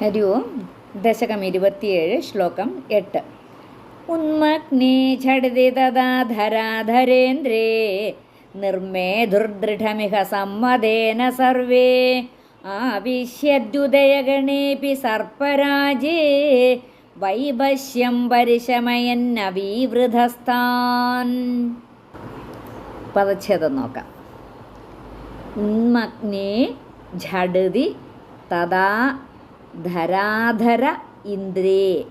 ഹരി ഓം ദശകം ഇരുപത്തിയേഴ് ശ്ലോകം എട്ട് ഉന്മഗ്നേ ഝടിതി തഥാ നിർമ്മേ ദുർദൃഢമിഹ സമ്മതേന സർവേ ആവിശ്യദ്യുദയഗണേപി സർപ്പരാജേ വൈഭശ്യം പരിശമയന്നവീവൃതസ്ഥാൻ പദച്ഛേദം നോക്കാം. ഉന്മഗ്നേ ഝടതി തഥാ ധരാധര ഇന്ദ്രേ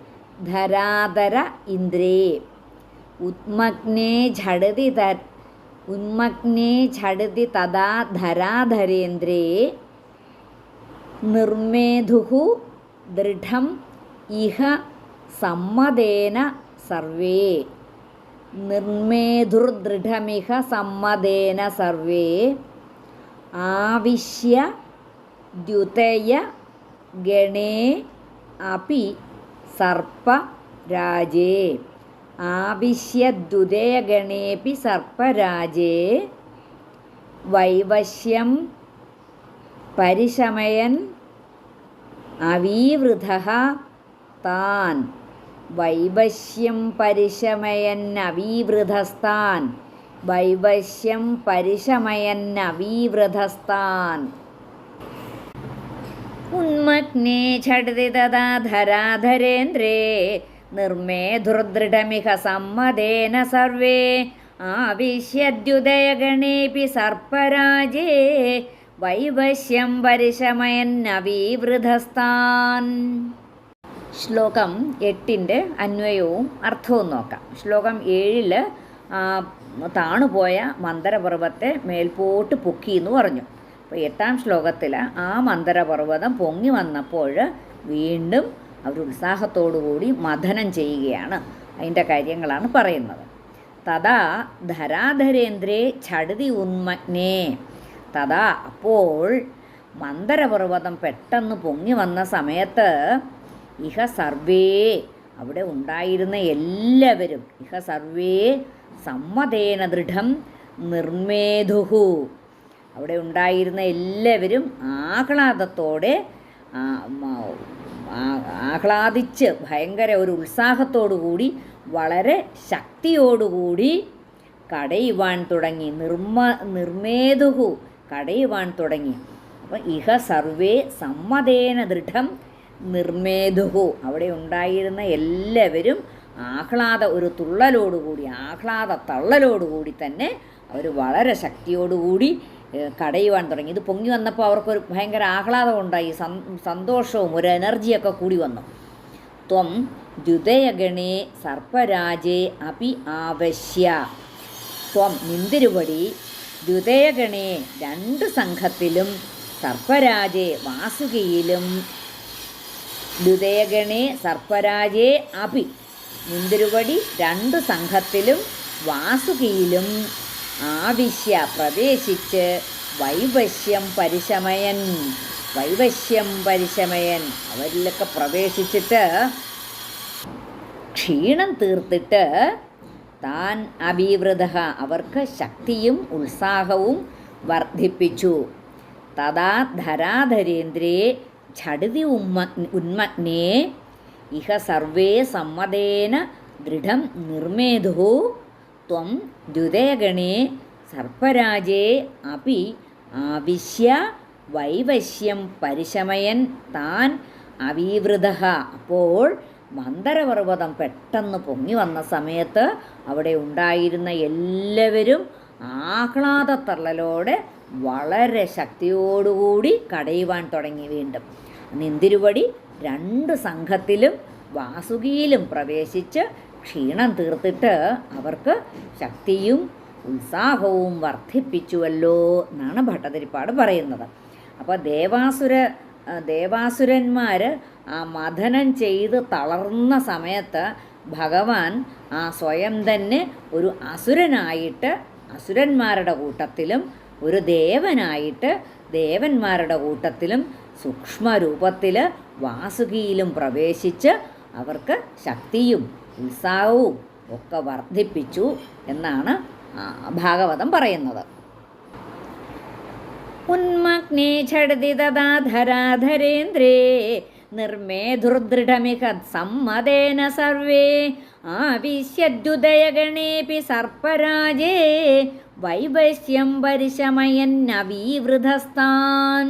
ധരാധര ഇന്ദ്രേ. ഉന്മഗ്നേ ഝടതി ത ഉന്മഗ്നേ ഝടതി തഥാ ധരാധരേന്ദ്രേ. നിർമേധുഹു ദൃഢം ഇഹ സമ്മതേന സർവേ. നിർമേധുർദൃഢമിഹ സമ്മതേന സർവേ. ആവിശ്യ ദ്യുതയ ഗണേ അപി സർപ്പരാജേ ആവിശ്യദ്യുതയഗണേപി സർപ്പരാജേ വൈവശ്യം പരിശമയൻ അവീവൃത താൻ. വൈവശ്യം പരിശമയൻ അവീവൃതസ്ഥാൻ. വൈവശ്യം പരിശമയൻ അവീവൃതസ്ഥാൻ. ഉന്മഗ്നേ ഝടതി തഥാ ധരാധരേന്ദ്രേ നിർമ്മേ നിർമേധുർദൃഢമിഹ സമ്മതേന സർവേ ആവിശ്യദ്യുദയഗണേപി സർപ്പരാജേ വൈവശ്യം പരിശമയന്നവീവൃതസ്ഥാൻ ശ്ലോകം എട്ടിന്റെ അന്വയവും അർത്ഥവും നോക്കാം. ശ്ലോകം ഏഴിൽ താണുപോയ മന്ദരപർവത്തെ മേൽപോട്ട് പൊക്കി എന്ന് പറഞ്ഞു. അപ്പോൾ എട്ടാം ശ്ലോകത്തിൽ ആ മന്ദരപർവതം പൊങ്ങി വന്നപ്പോൾ വീണ്ടും അവർ ഉത്സാഹത്തോടുകൂടി മഥനം ചെയ്യുകയാണ്. അതിന്റെ കാര്യങ്ങളാണ് പറയുന്നത്. തഥാ ധരാധരേന്ദ്രേ ഛടുതി ഉന്മഗ്നേ. തഥാ അപ്പോൾ മന്ദരപർവതം പെട്ടെന്ന് പൊങ്ങി വന്ന സമയത്ത് ഇഹ സർവേ അവിടെ ഉണ്ടായിരുന്ന എല്ലാവരും ഇഹ സർവേ സമ്മതേന ദൃഢം നിർമേധുഹു അവിടെ ഉണ്ടായിരുന്ന എല്ലാവരും ആഹ്ലാദത്തോടെ ആഹ്ലാദിച്ച് ഭയങ്കര ഒരു ഉത്സാഹത്തോടു കൂടി വളരെ ശക്തിയോടുകൂടി കടയുവാൻ തുടങ്ങി. നിർമ്മ നിർമേതുഹു കടയുവാൻ തുടങ്ങി. അപ്പം ഇഹ സർവേ സമ്മതേന ദൃഢം നിർമേതുഹു അവിടെ ഉണ്ടായിരുന്ന എല്ലാവരും ആഹ്ലാദ ഒരു തുള്ളലോടുകൂടി ആഹ്ലാദ തള്ളലോടുകൂടി തന്നെ അവർ വളരെ ശക്തിയോടുകൂടി കടയുവാൻ തുടങ്ങി. ഇത് പൊങ്ങി വന്നപ്പോൾ അവർക്കൊരു ഭയങ്കര ആഹ്ലാദം ഉണ്ടായി. സന്തോഷവും ഒരു എനർജിയൊക്കെ കൂടി വന്നു. ത്വം ദ്യുതയഗണേ സർപ്പരാജേ അപി ആവശ്യ. ത്വം നിന്തിരുപടി ദ്യുതയഗണേ രണ്ട് സംഘത്തിലും സർപ്പരാജേ വാസുകയിലും. ദ്യുതയഗണേ സർപ്പരാജേ അപി നിന്തിരുപടി രണ്ട് സംഘത്തിലും വാസുകിയിലും. ആവശ്യ പ്രവേശിച്ച് വൈവശ്യം പരിശമയൻ വൈവശ്യം പരിശമയൻ. അവരിലൊക്കെ പ്രവേശിച്ചിട്ട് ക്ഷീണം തീർത്തിട്ട് താൻ അഭിവൃത അവർക്ക് ശക്തിയും ഉത്സാഹവും വർദ്ധിപ്പിച്ചു. തഥാ ധരാധരേന്ദ്രേ ഝടിതി ഉമ്മ ഉന്മഗ്നേ ഇഹ സർവേ സമ്മതേന ദൃഢം നിർമേധു ത്വം ദ്യുതയഗണേ സർപ്പരാജേ അപി ആവിശ്യ വൈവശ്യം പരിശമയൻ താൻ അവീവൃത. അപ്പോൾ മന്ദരപർവതം പെട്ടെന്ന് പൊങ്ങി വന്ന സമയത്ത് അവിടെ ഉണ്ടായിരുന്ന എല്ലാവരും ആഹ്ലാദത്തള്ളലോടെ വളരെ ശക്തിയോടുകൂടി കടയുവാൻ തുടങ്ങി വീണ്ടും. നിന്തിരുവടി രണ്ട് സംഘത്തിലും വാസുകിയിലും പ്രവേശിച്ച് ക്ഷീണം തീർത്തിട്ട് അവർക്ക് ശക്തിയും ഉത്സാഹവും വർദ്ധിപ്പിച്ചുവല്ലോ എന്നാണ് ഭട്ടതിരിപ്പാട് പറയുന്നത്. അപ്പോൾ ദേവാസുര ദേവാസുരന്മാർ ആ മഥനം ചെയ്ത് തളർന്ന സമയത്ത് ഭഗവാൻ ആ സ്വയം തന്നെ ഒരു അസുരനായിട്ട് അസുരന്മാരുടെ കൂട്ടത്തിലും ഒരു ദേവനായിട്ട് ദേവന്മാരുടെ കൂട്ടത്തിലും സൂക്ഷ്മരൂപത്തിൽ വാസുകിയിലും പ്രവേശിച്ച് അവർക്ക് ശക്തിയും ഉത്സാഹവും ഒക്കെ വർദ്ധിപ്പിച്ചു എന്നാണ് ഭാഗവതം പറയുന്നത്. ഉന്മഗ്നേ ഝടതി തഥാ ധരാധരേന്ദ്രേ നിർമേധുർദൃഢമിഹ സമ്മതേന സർവേ ആവിശ്യദ്യുദയഗണേപി സർപ്പരാജേ വൈവശ്യം പരിശമയന്നവീവൃതസ്ഥാൻ.